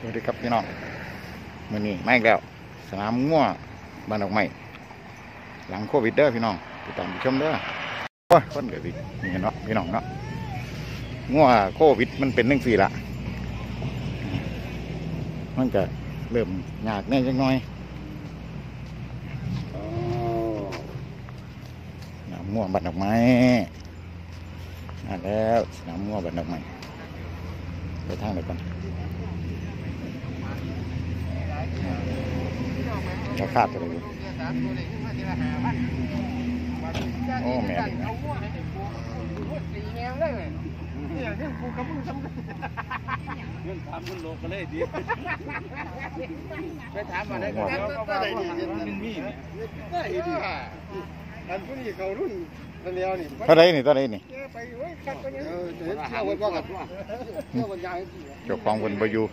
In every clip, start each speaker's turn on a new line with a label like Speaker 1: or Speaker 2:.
Speaker 1: สวัสดีครับพี่น้องมื่อนี้มาอีกแล้ว สนามง่วบ้านดอกไม้หลังโควิดเด้อพี่น้องติดตามชมเด้อโอ้ยคนเกิดดินี่เนาะพี่น้องเนาะง่วโควิดมันเป็นหนึ่งสี่ละมันก็เริ่มยากแน่จังน้อยสนามง่วบ้านดอกไม้มาแล้วสนามง่วบ้านดอกไม้ ไปทางไหนกันราคาตัวเลยโอ้แม่ดีนะ
Speaker 2: เงินถามคนโลกก็เลยดี
Speaker 3: ไปถามมาได้ก็ได้ดี
Speaker 2: มันมีเนี่ย
Speaker 3: ได้ดีอันผู้นี้เขารุ่น กันแล้วนี่
Speaker 1: เท่าไรนี่เท่าไรนี่
Speaker 3: ไปไว้คัดกันเออเห็นเที่ยวไว้บอกกันเที่ยววันยาย
Speaker 1: เจ้าของคนบอยู่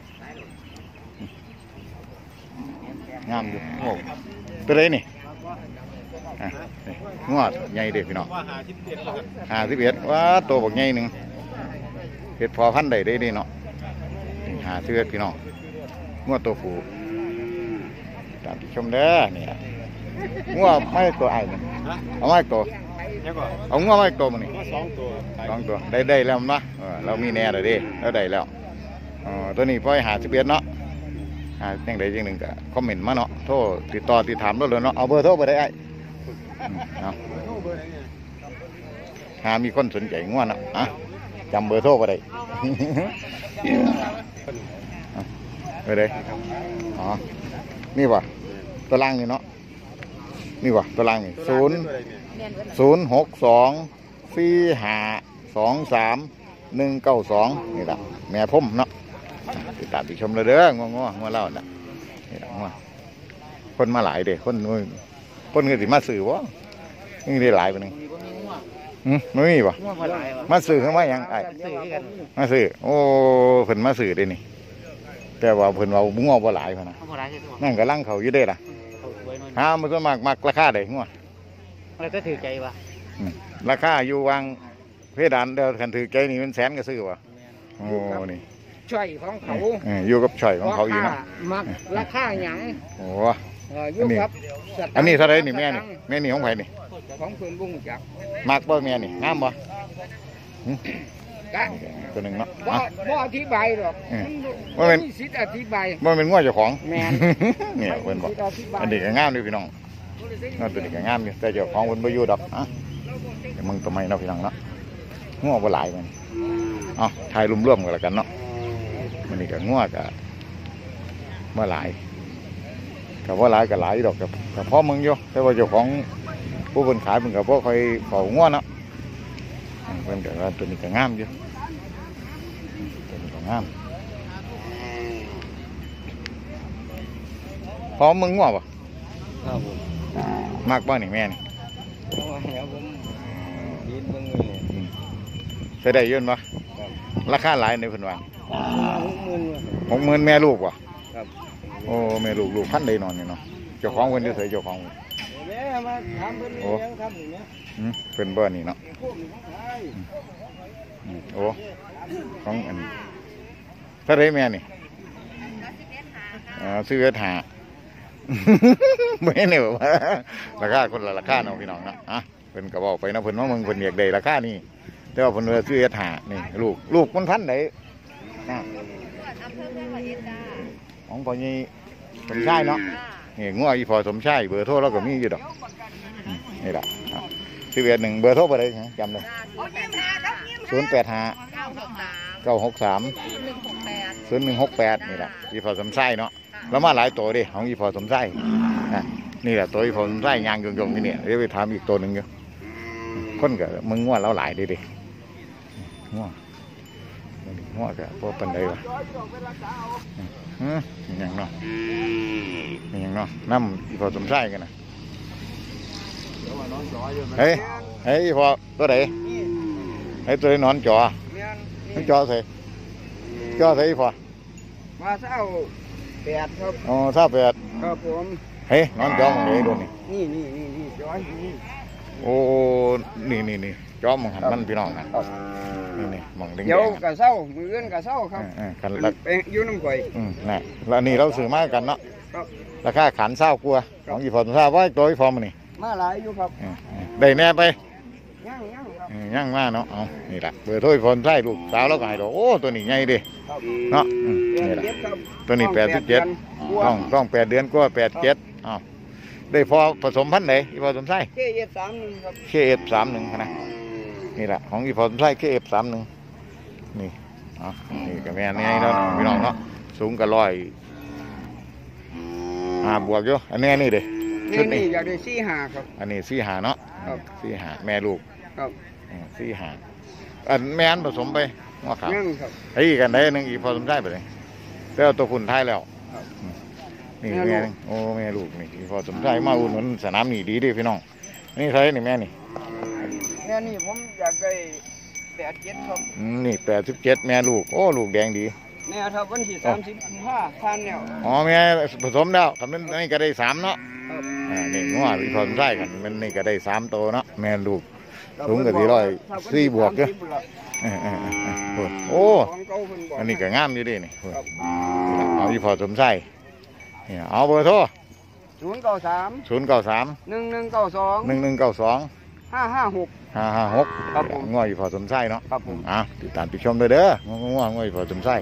Speaker 1: งามอยู่โอ้ตัวไรนี่อะนี่งวดใหญ่เด็พี่น้อง
Speaker 2: ว่าหาที่เด็ดแล้วกัน
Speaker 1: ห้าสิบเอ็ดว้าตัวบักใหญ่หนึ่งเห็ดพอพันธุ์ใดได้ดีเนาะนี่หาสิบเอ็ดพี่น้องงวดตัวผูตามที่ชมเด้อนี่ล่ะงวดไม่ตัวไอ้นี่
Speaker 2: ฮะ
Speaker 1: เอาไม่ตัว
Speaker 2: แล้วก็
Speaker 1: เอางวดไม่ตัวมันนี่
Speaker 2: ว่าสองตัวขาย
Speaker 1: สองตัวได้ได้แล้วมั้ยเออเรามีแน่เลยดิเราได้แล้วอ๋อตัวนี้พ่อยหาสิบเอ็ดเนาะหาจังใดจังหนึ่งก็คอมเมนต์มาเนาะโทรติดต่อติดถามเราเลยเนาะเอาเบอร์โทรไปได้ไอ้อืมเอาหามีคนสนใจง่วนเนาะอะจำเบอร์โทรไปได้เอาไปได้อ๋อนี่ป่ะตัวล่างนี่เนาะ นี่ป่ะตัวล่างนี่ศูนย์ศูนย์หกสองสี่ห้าสองสามหนึ่งเก้าสองนี่แหละแม่พุ่มเนาะติดตามติชมเลยเด้องงงๆงเล่าน่ะนี่ละงคนมาหลายเด้คนนู้นคนก็สิมาสื่อวะนี่ได้หลายไปหนึ่งอืมไม่มีปะ
Speaker 3: ง่วงมาหลาย
Speaker 1: มาสื่อเข้ามาหยังไอ้
Speaker 3: สื่อกัน
Speaker 1: มาสื่อโอ้เพิ่นมาสื่อเด้นี่แต่ว่าเพิ่นว่าง่วงบ่หลายพะนะ
Speaker 3: เขามาหลายคือตัว
Speaker 1: นั่นก็ลังเขาอยู่เด้ล่ะ
Speaker 3: เขาสวย หน่อย
Speaker 1: หามันส่วนมากมักราคาได้ง่วง
Speaker 3: แล้วก็ถือใจวะ
Speaker 1: อืมราคาอยู่วางเพดานเดียวกันถือใจนี่มันแสนก็ซื้อวะโอ้นี่
Speaker 3: ช่วยของเขา
Speaker 1: เอออยู่กับช่อยของเขาอยู่เนาะ
Speaker 3: มักราคาหยัง
Speaker 1: โอ้
Speaker 3: เอออยู่กับสตงค์
Speaker 1: อันนี้เท่าไหรนี่แม่นี่แม่นี่ของไผนี่
Speaker 3: ของเพิ่นบุ้งจัก
Speaker 1: มักบ่แม่นี่งามบ่หึ
Speaker 3: กะ
Speaker 1: ตัวหนึ่งเนาะ
Speaker 3: บ่
Speaker 1: อะ
Speaker 3: บ่อธิบายหรอก
Speaker 1: เออ
Speaker 3: มั
Speaker 1: ว่าเป็น
Speaker 3: มีสิทธิ์อธิบาย
Speaker 1: บ่เป็นง้อเจ้าของ
Speaker 3: แม่น
Speaker 1: เนี่ยเพิ่นบอก
Speaker 3: มีสิทธิ์อธิบาย
Speaker 1: อันนี้ก็งามเลยพี่น้องเนาะตัวนี้ก็งามอยู่แต่เจ้าของเพิ่นบ่อยู่ดอกอะเดี๋ยวมึงตัวใหม่เนาะพี่น้องเนาะง้อบ่หลายมันเอ๋อถ่ายรวมๆกันแล้วกันเนาะมันนี่ก็ง้อก็บ่หลายกับว่าหลายกับหลายดอกกับกับพ่อมึงอยู่แต่ว่าเจ้าของผู้เพิ่นขายเพิ่นกับพ่ค่อยเขาง่วนเนาะอืม เพิ่นก็ว่าตัวนี้ก็งามอยู่อืมตัวนี้ก็งามพอมึงง่วงป่ะ
Speaker 2: ครับผม
Speaker 1: มากบ่นี่แม่นี่
Speaker 2: เพราะว่าแล้วผมยืนเบิ่งเงิน
Speaker 1: อืมใช้ได้อยืนป่ะราคาหลายในเพิ่นว่า
Speaker 2: หกหมื่น
Speaker 1: หกหมื่นแม่ลูกป่ะ
Speaker 2: ครับ
Speaker 1: โอ้แม่ลูกลูกพันได้นอนนี่เนาะเจ้าของเพิ่นจะใส่เจ้าของ เพิ่น
Speaker 2: แม่มาถามเพิ่นยังครับนี่นะ
Speaker 1: อืมเพิ่นเบ่นี่เนาะ
Speaker 2: พวกนี้ของใคร
Speaker 1: อืมโอ้ของอันเท่าไรแม่นี่อ่าซื้อเวทหาไม่เนี่ยว่าราคาคนละราคาเนาะพี่น้องเนาะอะเพิ่นก็บอกไปเนาะเพิ่นว่ามึงเพิ่นอยากได้ราคานี่แต่ว่าเพิ่นว่าซื้อเวทหานี่ลูกลูกมันพันไหนนะของพ่อนี่สมชายเนาะ นี่งัวอีพอสมชายเบอร์โทรเราก็มีอยู่ดอกอืมนี่แหละซื้อเวทหนึ่งเบอร์โทรไปเลยจำเลยศูนย์แปดห้าเก้าหกสามศูนย์หนึ่งหกแปดนี่แหละอีพอสมไส้เนาะแล้วมาหลายตัวดิของอีพอสมไส้อะนี่แหละตัวอีพอสมไส้ยางยงๆนี่เนี่ยเดี๋ยวไปถามอีกตัวหนึ่งอยู่คนกับมึงง่วเราหลายดิดิง่ว ง่วกับพวกปันใดวะอืมอหย่างเนาะอหย่างเนาะน้ำอีพอสมไส้กันนะเฮ้ยเฮ้ยอีพอตัวไหนเฮ้ยตัวไหนนอนจอ
Speaker 3: แม่น
Speaker 1: มันจอใส่จอใส่พอ
Speaker 3: มาเศร้าแปดครับ
Speaker 1: อ๋อถ้าแปด
Speaker 3: ครับผม
Speaker 1: เฮ้ยนอนจอมันเลยดูนี่
Speaker 3: นี่นี่นี่นี่จอยนี่
Speaker 1: โอ้นี่นี่นี่จจอมมองหันมันพี่น้องนะครับ นี่นี่มองแดงๆ
Speaker 3: เดี๋ยว
Speaker 1: อะ
Speaker 3: กะเศร้ามืออื่นกะเศร้าครับ
Speaker 1: เออกันละ
Speaker 3: ไปอยู่น้ำข่อย
Speaker 1: อืมน่ะแล้วนี่เราซื้อมากันเนาะ
Speaker 3: ครับ
Speaker 1: ราคาขันเศร้ากลัวของอีพอทราบว่าตัวอีพอมันนี่
Speaker 3: มาหลายอยู่ครับ
Speaker 1: เออเออได้แน่ไป
Speaker 3: ย่างย่างครับ
Speaker 1: เออย่างมาเนาะ เอานี่ละเบอร์โทรอีพอใช่ลูกสาวเราก็ให้ดอกโอ้ ตัวนี้ใหญ่เดิ
Speaker 3: ครับ
Speaker 1: เนาะอืม
Speaker 3: แป
Speaker 1: นี่
Speaker 3: ด
Speaker 1: ละ
Speaker 3: เจ็ดครับ
Speaker 1: ตัวนี้แปดสิบเจ็ด
Speaker 3: ต้
Speaker 1: ต้
Speaker 3: อ
Speaker 1: องงต้องแปดเดือนกว่าแปดเจ็ดอ้าวได้พอผสมพันธุ์ไหนอีพอสมไส้
Speaker 3: เคเอสามหนึ่งครับ
Speaker 1: เคเอฟสามหนึ่งนะ นี่แหละของอีพอสมไส้เคเอฟสามหนึ่งนี่เอ๋อนี่กับแม่นี่เนาะพี่น้องเนาะสูงกับร้อยห้าบวกอยู่อันนี้อันนี่เด้ชุ
Speaker 3: นี่
Speaker 1: ดนี้
Speaker 3: นี่อยากได้สี่ห้าครับ
Speaker 1: อันนี้สี่หาเนาะ
Speaker 3: ครับ
Speaker 1: สี่หาแม่ลูก
Speaker 3: ครับ
Speaker 1: อืมสี่หาอันแม่อันผสมไปงอขาว
Speaker 3: ย่างครับ
Speaker 1: ไอ้อีกกันได้หนึ่งอีพอสมไส้ไปเลยแล้วตัวคุณท้ายแล้ว
Speaker 3: ครับ
Speaker 1: อืมนี่
Speaker 3: แม่
Speaker 1: แม่
Speaker 3: ลูก
Speaker 1: นึงโอ้แม่ลูกนี่อีพอสมไส้มาอุ่นหนุนสนามนี่ดีเดิพี่น้องนี่ใครนี่แม่นี่
Speaker 3: แม่นี่ผมอยากได้แปดเจ็ดครับ
Speaker 1: อืมนี่แปดสิบเจ็ดแม่ลูก โอ้ ลูกแดงดี
Speaker 3: แม่ครับวันที่สามสิบห้าพันเนี่ย
Speaker 1: อ๋อแม่ผสมแล้วคำนั้นนี่ก็ได้สามเนาะ
Speaker 3: ครับ
Speaker 1: อ่านี่งัวอีพอสมไส้กันมันนี่ก็ได้สามโตวเนาะแม่ลูกสูงกว่าสี่ร้อยสี่บวกเด้อเออเออเออเออโอ้โอ้
Speaker 3: ของเก่าเพิ่นบอก
Speaker 1: อันนี้ก็งามอยู่เดินี่
Speaker 3: ครับ
Speaker 1: เอาอีพอสมไส้นี่เอาเบอร์โทร
Speaker 3: ศูนย์เก้าสาม
Speaker 1: ศูนย์เก้าสาม
Speaker 3: หนึ่งหนึ่งเก้าสอง
Speaker 1: หนึ่งหนึ่งเก้าสอง
Speaker 3: ห้าห้าหก
Speaker 1: ห้าห้าหก
Speaker 3: ครับผม
Speaker 1: ง่อยพอสมไส้เนาะ
Speaker 3: ครับผม
Speaker 1: อะติดตามติดชมด้วยเด้อง่วงง่อยพอสมไส้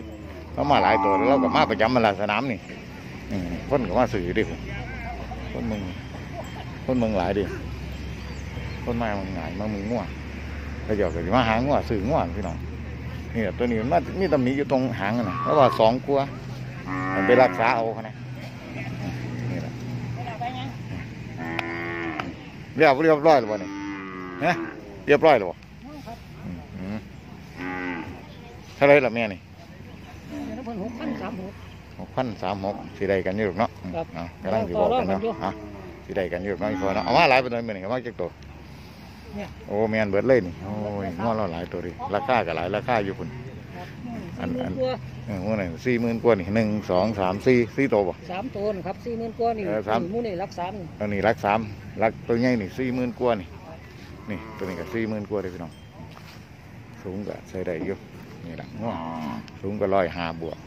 Speaker 1: เรามาหลายตัวแล้วเราก็มาประจำมาลาสนามนี่อืมคนก็มาสื่อดิคนมึงคนมึงหลายดิคนมามึงหงายมามึงง่วงก็หยอกกันมาหาง่วงสื่อง่วงพี่น้องนี่แหละตัวนี้มันมามีตำหนิอยู่ตรงหางนะแล้วว่าสองกลัวมันไปรักษาเอาเขานะนี่แหละเรียบเรียบร้อยหรือเปล่านี่ฮะ เรียบร้อยหรือเปล่าอืมเท่าไรล่ะแม่นี่
Speaker 4: เพิ่นหกพันสามหก
Speaker 1: หกพันสามหกสิได้กันอยู่หรอกเนาะอืม
Speaker 4: ครับ
Speaker 1: เอากำลังสิบอกกัน
Speaker 4: ต่อรองกัน
Speaker 1: เนาะ
Speaker 4: อยู่
Speaker 1: ฮะสิได้กันอยู่หรอกเนาะอีกพอเนาะเอามาหลายไปหน่อยมื้อนี้เอามาจักตัว
Speaker 4: เนี่ย
Speaker 1: โอ้แม่นเบิดเลยนี่โอ้ยงอเราหลายตัวดิราคาก็หลายราคาอยู่พุ่นอันอัน
Speaker 4: ตัว
Speaker 1: เออมื้อนั้นสี่หมื่นกว่านี่หนึ่งสองสามสี่สี่ตัวบ่
Speaker 4: สามตัวนะครับสี่หมื่นกว่านี่
Speaker 1: เออสาม
Speaker 4: หมูนี่รักสามนี่
Speaker 1: อันนี้รักสามรักตัวใหญ่นี่สี่หมื่นกว่านี่ นี่ตัวนี้ก็สี่หมื่นกว่าเลยพี่น้อง สูงก็ใช้ได้อยู่นี่แหละงอสูงก็ร้อยห้าบวก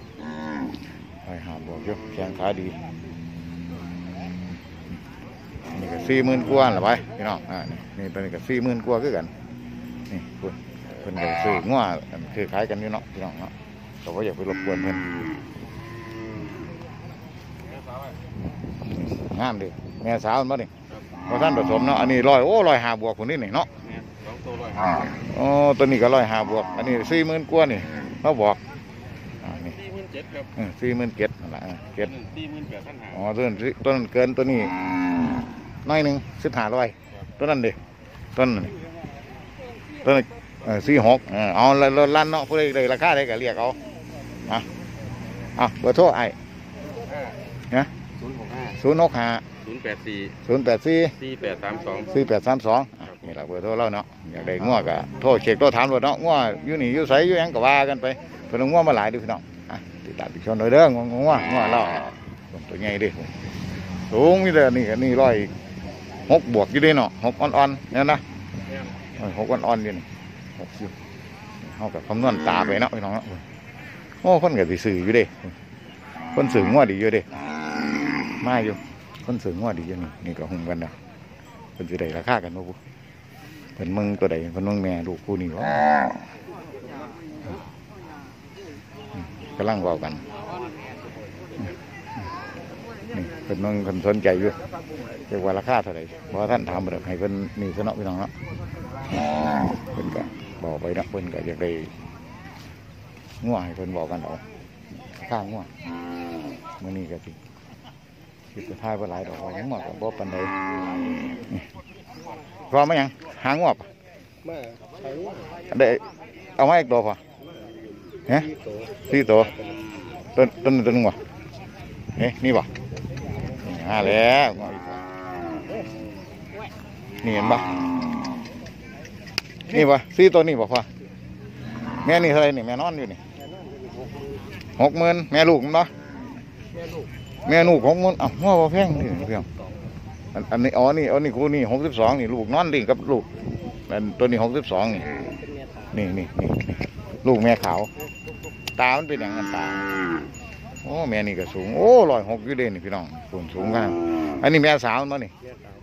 Speaker 1: ไปหาบวกอยู่แข้งขาดีนี่ก็สี่หมื่นกว่าละไปพี่น้องอ่านี่นี่ตัวนี้ก็สี่หมื่นกว่าคือกันนี่คุณเพิ่นก็ซื้องัวอันคือขายกันอยู่เนาะพี่น้องเนาะแต่ว่าอย่าไปรบกวนเพิ่นงามดิแม่สาวมันบ่นี่ พอท่านผสมเนาะอันนี้ร้อยโอ้ร้อยหาบวกคนนี้นี่เนาะ
Speaker 2: สองตัวร้อย
Speaker 1: อ๋อตัวนี้ก็ร้อยหาบวก อันนี้สี่หมื่นกว่านี่เขาบอกอ่านี่
Speaker 2: สี่หมื่นเจ็ดครับ
Speaker 1: สี่หมื่นเจ็ดนั่นแหละเออเจ็ด
Speaker 2: สี่หมื่นแปดพันห้า
Speaker 1: อ๋อต้นสิต้นเกินตัวนี้น้อยหนึ่งสิบห้าร้อยต้นนั้นดิต้นนั้นต้นนั้นเออสี่หกเออเอาละละลั่นเนาะเพื่อเลยราคาได้ก็เรียกเอาอะเอาเบอร์โทรไอ้
Speaker 2: ห้าศูนย์หกห้า
Speaker 1: ศูนย์หกห้า
Speaker 2: ศูนย์แปดสี่
Speaker 1: ศูนย์แปดสี่
Speaker 2: สี่แปดสามสอง
Speaker 1: สี่แปดสามสองนี่แหละเบอร์โทรเราเนาะอยากได้ง้วก็โทรเช็คโทรถามรถเนาะง้วอยู่นี่อยู่ไสอยู่หยังก็ว่ากันไปเพิ่นเอาง้วมาหลายเดูพี่น้องอะติดตามติดชมหน่อยเด้อง้วง้วง้วเราตัวใหญ่ดิสูงนี่เด้อนี่ก็นี่ร้อยหกบวกอยู่เดิเนาะหกอ่อนๆเนี่ยนะโอ้ยหกอ่อนๆอยู่นี่หกอยู่เขากับคำนวณตาไปเนาะพี่น้องเนาะโอ้คนกับสิสื่ออยู่เด้คนสื่องัวดีอยู่เด้มาอยู่ คนสื่องัวดีอยู่นี่นี่ก็หุ่มกันเนาะเป็นสิได้ราคากันบ่บุเป็นมึงตัวใดเป็นมึงแม่ลูกคู่นี่วะกำลังเว้ากันนี่เป็นมึงคนสนใจอยู่เรียกว่าราคาเท่าไหร่เพราะท่านถามแบบให้เพิ่นนี่ซะเนาะพี่น้องเนาะเพิ่นก็บอกไปนะเพิ่นก็อยากได้ง่วงให้เพิ่นบอกกันเอาข้างง่วงมื้อนี้ก็สิง คิดจะทายบ่าหลายดอกว่ายังง่วงก็บ่ปานใดพร้อมไหมยังหาง่วงปะ
Speaker 3: มาใช้
Speaker 1: ได้เอาไมาอีกตัวพอเฮ้สี่ตัวต้นต้นต้นงบ่เฮ้นี่บ่นี่หาแล้วง่วงอีกนี่เห็นปะนี่ปะสี่ตัวนี่บอกว่าแม่นี่เท่าไรนี่แม่นอนอยู่นี่หกหมื่นแม่ลูกมันเนาะแม่ลูก หกหมื่นอ้าวว่าบ่แพงนี่เพียงอันอันนี้อ๋อนี่อันนี้คูนี่หกสิบสองนี่ลูกนอนดิ่งกับลูกอันตัวนี้หกสิบสองนี่
Speaker 4: นี่
Speaker 1: นี่นี่ลูกแม่ขาวตา มันเป็นอย่างนั้นตา โอ้แม่นี่ก็สูง โอ้ลอยหกยู่เด่นนี่พี่น้องสูงสูงกันอันนี้แม่สาวมั้งนี่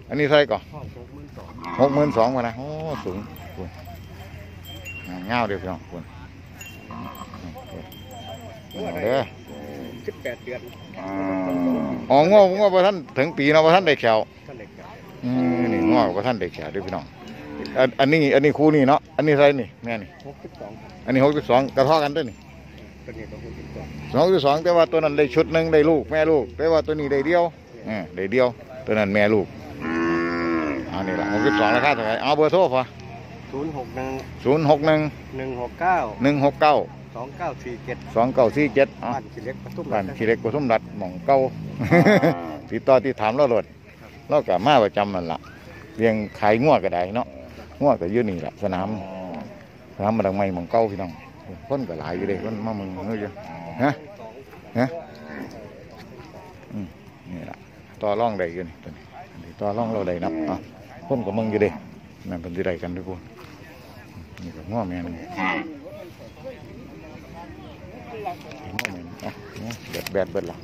Speaker 1: อันนี้เท่าไหรก่อน
Speaker 3: หกหมื่นสอง
Speaker 1: กหมื่นะนะ โอ้สูงคุณเงาเดียวพี่น้องคุณเด้อ
Speaker 3: สิบแปดเดือน
Speaker 1: อ๋องอกงอกพระท่านถึงปีเนาะพระท่านได้แขว
Speaker 3: ท่านเด็กครับ
Speaker 1: อืมนี่งอกพระท่านได้แขวเด้วยพี่น้องอันอันนี้อันนี้คู่นี่เนาะอันนี้เท่าไหรนี่แม่นี่
Speaker 3: หกสิบสอง
Speaker 1: อันนี้หกสิบสองกระเทาะกันด้วยนี่
Speaker 3: ตัวนี้ก็หกสิบสอง
Speaker 1: สองที่สองแต่ว่าตัวนั้นได้ชุดหนึ่งได้ลูกแม่ลูกแต่ว่าตัวนี้ได้เดียวเออได้เดียว ตัวนั้นแม่ลูกอันนี้ละหกสิบสองราคาเท่าไหร่เอาเบอร์โทรพอ
Speaker 3: ศูนย์หกหนึ่ง
Speaker 1: ศูนย์หกหนึ่ง
Speaker 3: หนึ่งหกเก้า
Speaker 1: หนึ่งหกเก้า
Speaker 3: สองเก้าสี่เจ็ด
Speaker 1: สองเก้าสี่เจ็ดอ๋อ
Speaker 3: บ้านขี้เล็กปทุม
Speaker 1: บ้านขี้เหล็กกุทุมรัดหม่องเก้าติดต่อที่ถามเราโลดเรากับมาประจำมันละเรียงขายงัวก็ได้เนาะงัวก็อยืนนี่แหละสนามสนามมาดังไม่หม่องเก้าพี่น้องคนก็หลายอยู่เลยคนมามึงเฮ้ยอยู่ฮะฮะอืมนี่แหละต่อร่องได้อยู่นี่ตัวนี้อันนี้ต่อร่องเราได้นับอะคนกับมึงอยู่เด้นั่นเป็นที่ใดกันด้วยพวกนี่ก็ง้อแม่นง้อแม่นอะ เบ็ดแบดเบิดละ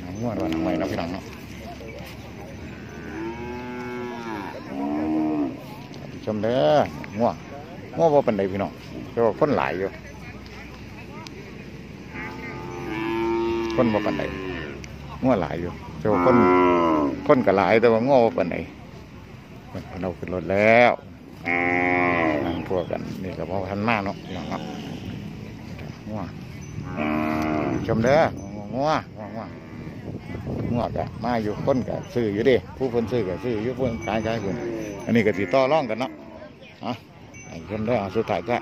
Speaker 1: หนังง้อว่าหนังใหม่นะพี่หน้องเนาะชมเด้อง้อง้อว่าเป็นใดพี่น้องแต่ว่าคนหลายอยู่คนว่าเป็นใดง้อหลายอยู่แต่ว่าคนคนก็หลายแต่ว่าง้อว่าเป็นใดคนเราขึ้นรถแล้ว นั่งพวกกันนี่ก็เพราะทันมากเนาะงเนาะง้อชมเด้อง้อง้อง้อง้อก็มาอยู่คนก็ซื้ออยู่ดิผู้คนซื้อก็ซื้ออยู่ผู้ขายขายคนอันนี้ก็ติดต่อร่องกันเนาะอะชมเด้อสุดท้ายก็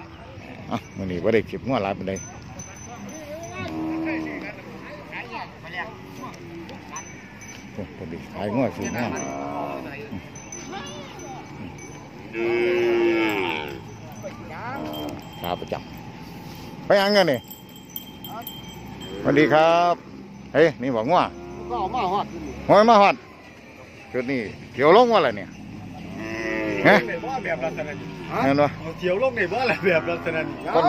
Speaker 1: อะวันนี้ว่าได้คลิปง้อลายเป็นใดโอ้พอดีขายง้อสูงมาก ขาประจำไปยังกันนี่สวัสดีครับ เฮ้ยนี่บอกง้อ
Speaker 3: ก็เอามาฮอดที่นี่
Speaker 1: หอยมาฮอดจุดนี้เกี่ยวลงว่าอะไรเนี่ยฮะ
Speaker 3: ในบ่อแบบลักษณะนี้
Speaker 1: เห็นปะ
Speaker 3: เอาเที่ยวลงในบ่ออะไรแบบลักษณะนี้
Speaker 1: คน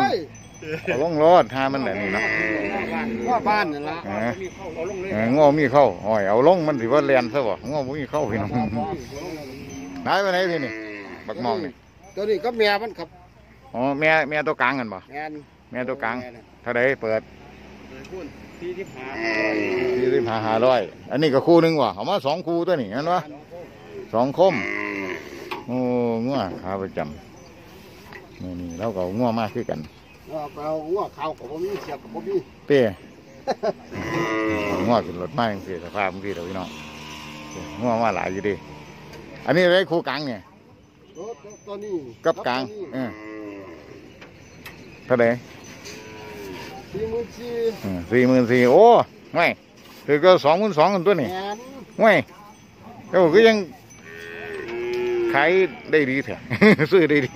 Speaker 1: เอาลงรถทามันแหละนี่เนาะ
Speaker 3: ว่าบ้านนั่นละ
Speaker 1: เออ
Speaker 3: มีเข้าเอาลงเลย
Speaker 1: เออง้อมีเข้าหอยเอาลงมันสิว่าเรียนซะบ่ง้อบ่มีเข้าพี่น้องนายไปไหนพี่นี่ บักมองนี่
Speaker 3: ตัวนี้ก็เมียมันครับ
Speaker 1: อ๋อแม่แม่ตัวกลางกันบ่
Speaker 3: แอน
Speaker 1: แม่ตัวกลางเท่าไดเปิด
Speaker 3: พูดที่ที่หา
Speaker 1: สี่สิบห้าห้าร้อยอันนี้ก็คู่หนึงว่ะเอามาสองคู่ตัวนี่เห็นปะสองคมโอ้งัวขาประจำนี่นี่เราก็เอางัวมากขึ้นกัน
Speaker 3: เอาเอาหัวเขากับผมมีเสียบกับผมมี
Speaker 1: เป้เอางัวขึ้นรถมาจังซี่สภาพจังซี่เดี๋ยวพี่น้องงัวมาหลายอยู่ดิอันนี้ได้คู่กลางเนี่ย
Speaker 3: ตัวตัวนี้
Speaker 1: กับกลางเออเท่าไหร่
Speaker 3: สี่หมื่นสี่
Speaker 1: สี่หมื่นสี่โอ้ไม่คือก็สองหมื่นสองกันตัวนี่
Speaker 3: แอน
Speaker 1: ไม่เจ้าก็ยังขายได้ดีแท้ซื้อได้ดี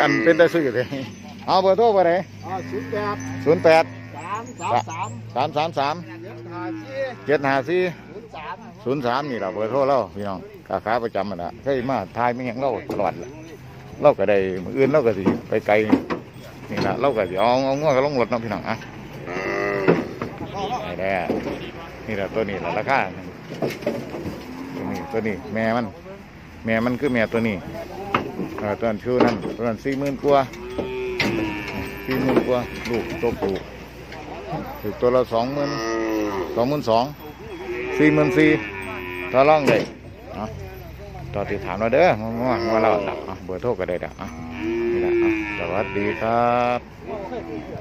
Speaker 1: อันเป็นแต่ซื้อเลยเอาเบอร์โทรไปไหน
Speaker 3: อ่าศูนย์แปด
Speaker 1: ศูนย์แปด
Speaker 3: สามสามสาม
Speaker 1: สามสามสาม
Speaker 3: เจ็ดห้าสี่
Speaker 1: เจ็ดห้า สี่
Speaker 3: ศูนย์สาม
Speaker 1: ศูนย์สามนี่เราเบอร์โทรเราพี่น้องกาขาประจำมันละเคยมาทายไม่ยังเราตลอดล่ะเราก็ได้มืออื่นเราก็สิไปไกลนี่ละเราก็สิเอาเอาง้อก็ลงรถเนาะพี่น้องอะได้แล้วนี่แหละตัวนี้ละราคาตัวนี้ตัวนี้แม่มัน แม่มันคือแม่ตัวนี้เออตัวนั้นชื่อนั่นตัวนั้นสี่หมื่นกว่าสี่หมื่นกว่าลูกตัวผูถูกตัวละสองหมื่นสองหมื่นสอง สี่หมื่นสี่ต่อรองเลยต่อติดถามเราเด้อมาว่าเราเบอร์โทรก็ได้เด้อนี่แหละสวัสดีครับ